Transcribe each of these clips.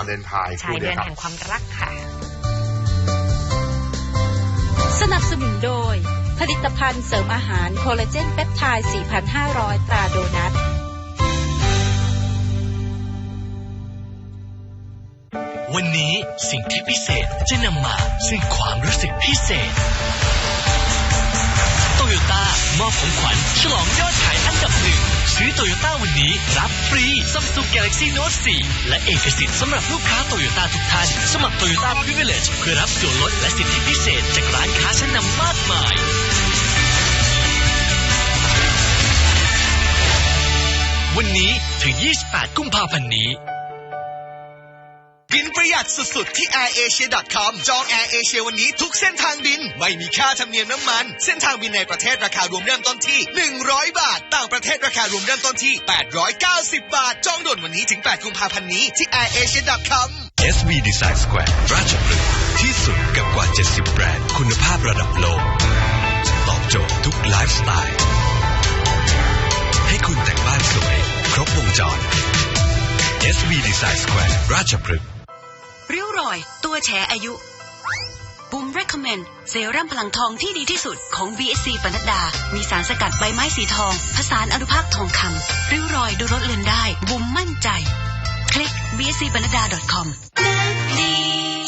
วาเลนไทน์ใช่คู่เดืเดีอยวนครับแห่งความรักค่ะ สนับสนุนโดย ผลิตภัณฑ์เสริมอาหารโคลลาเจนเปปไทด์ 4,500 ตราโดนัทวันนี้สิ่งที่พิเศษจะนำมาซึ่งความรู้สึกพิเศษ โตโยต้ามอบของขวัญฉลองยอดขายอันดับหนึ่งซื้อโตโยต้าวันนี้ รับฟรี Samsung Galaxy Note 4และเอกสิทธิ์สำหรับลูกค้าโตโยต้าทุกท่าน สมัครโตโยต้า Privilege เพื่อรับส่วนลดและสิทธิพิเศษจากร้านค้าชั้นนำมากมายวันนี้ถึง 28 กุมภาพันธ์นี้ บินประหยัดสุดๆ ที่ airasia.com จอง Air Asia วันนี้ทุกเส้นทางบิน ไม่มีค่าธรรมเนียมน้ำมัน เส้นทางบินในประเทศราคารวมเริ่มต้นที่ 100 บาท ต่างประเทศราคารวมเริ่มต้นที่ 890 บาท จองด่วนวันนี้ถึง 8 กุมภาพันธ์นี้ที่ airasia.com SV Design Square ราชพฤกษ์ที่สุดกับกว่า 70 แบรนด์ คุณภาพระดับโลก ตอบโจทย์ทุกไลฟ์สไตล์ ให้คุณแต่งบ้านสวย ครบวงจร SV Design Square ราชพฤกษ์ ริ้วรอย ตัวแฉอายุบูม recommend เซรั่มพลังทองที่ดีที่สุดของ BSC ปนัดดา มีสารสกัดใบไม้สีทองผสานอนุภาคทองคำริ้วรอยดูลดเลือนได้ บุมมั่นใจ คลิก bsc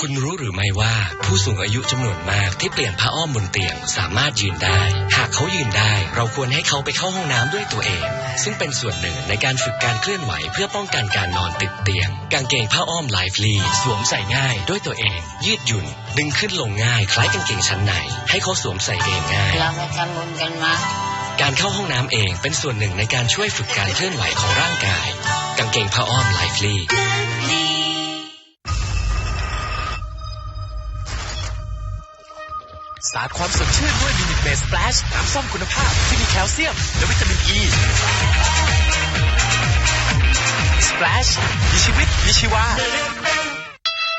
คุณรู้หรือไม่ว่าผู้สูงอายุจำนวนมากที่เปลี่ยนผ้าอ้อมบนเตียงสามารถยืนได้ หากเขายืนได้ เราควรให้เขาไปเข้าห้องน้ำด้วยตัวเอง ซึ่งเป็นส่วนหนึ่งในการฝึกการเคลื่อนไหวเพื่อป้องกันการนอนติดเตียง กางเกงผ้าอ้อมไลฟ์ลีสวมใส่ง่ายด้วยตัวเอง ยืดหยุ่น ดึงขึ้นลงง่ายคล้ายกางเกงชั้นในให้เขาสวมใส่เองง่ายเราไปทำบุญกันมาการเข้าห้องน้ำเองเป็นส่วนหนึ่งในการช่วยฝึกการเคลื่อนไหวของร่างกาย กางเกงผ้าอ้อมไลฟ์ลี สาดความสดชื่นด้วยมินิเมส p ป a s h น้ำส้มคุณภาพที่มีแคลเซียม และวิตามินอ e. ี Splash มีชีวิตมีชีวา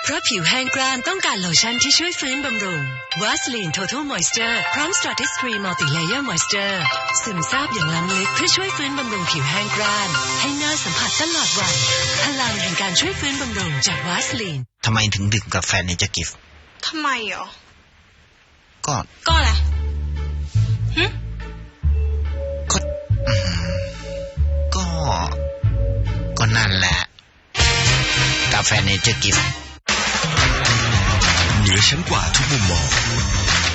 เพราะผิวแห้งกร้านต้องการโลชั่นที่ช่วยฟื้นบำรุงวาสลีน Total Moisture พร้อม Stratis Free Multi Layer Moisture ซึมซาบอย่างล้ำลึกเพื่อช่วยฟื้นบำรุงผิวแห้งกร้าน ให้หน้าสัมผัสตลอดวันพลังแห่งการช่วยฟื้นบำรุงจากวาสลีนทำไมถึงดื่มกาแฟเนเจอร์กิฟต์ทำไมเหรอ ก็ก็อะไรก็อืมก็ก็นั่นแหละ กาแฟเนเจอร์กิฟต์เหนือชั้นกว่าทุกมุมมอง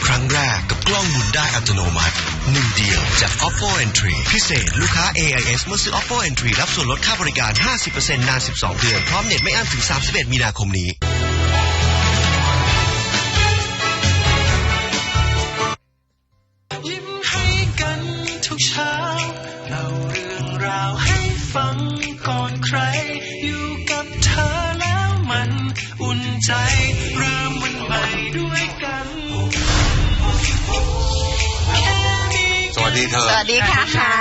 ครั้งแรกกับกล้องหมุนได้อัตโนมัติหนึ่งเดียวจาก Oppo Entry พิเศษ ลูกค้า AIS เมื่อซื้อ Oppo Entry รับส่วนลดค่าบริการ 50%นาน 12 เดือน พร้อมเน็ตไม่อั้นถึง 31 มีนาคมนี้ ฟังก่อนใคร อยู่กับเธอแล้วมันอุ่นใจ เริ่มวันใหม่ด้วยกันแค่นี้สวัสดีเธอสวัสดีค่ะค่ะ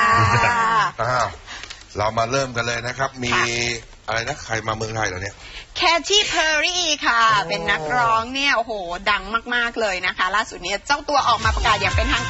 อ้าวเรามาเริ่มกันเลยนะครับ มีอะไรนะใครมาเมืองไทยเหรอเนี่ย แคทที่เพอร์รี่ค่ะ เป็นนักร้องเนี่ย โอ้โห ดังมาก ๆ เลยนะคะ ล่าสุดเนี้เจ้าตัวออกมาประกาศอย่างเป็นทางการ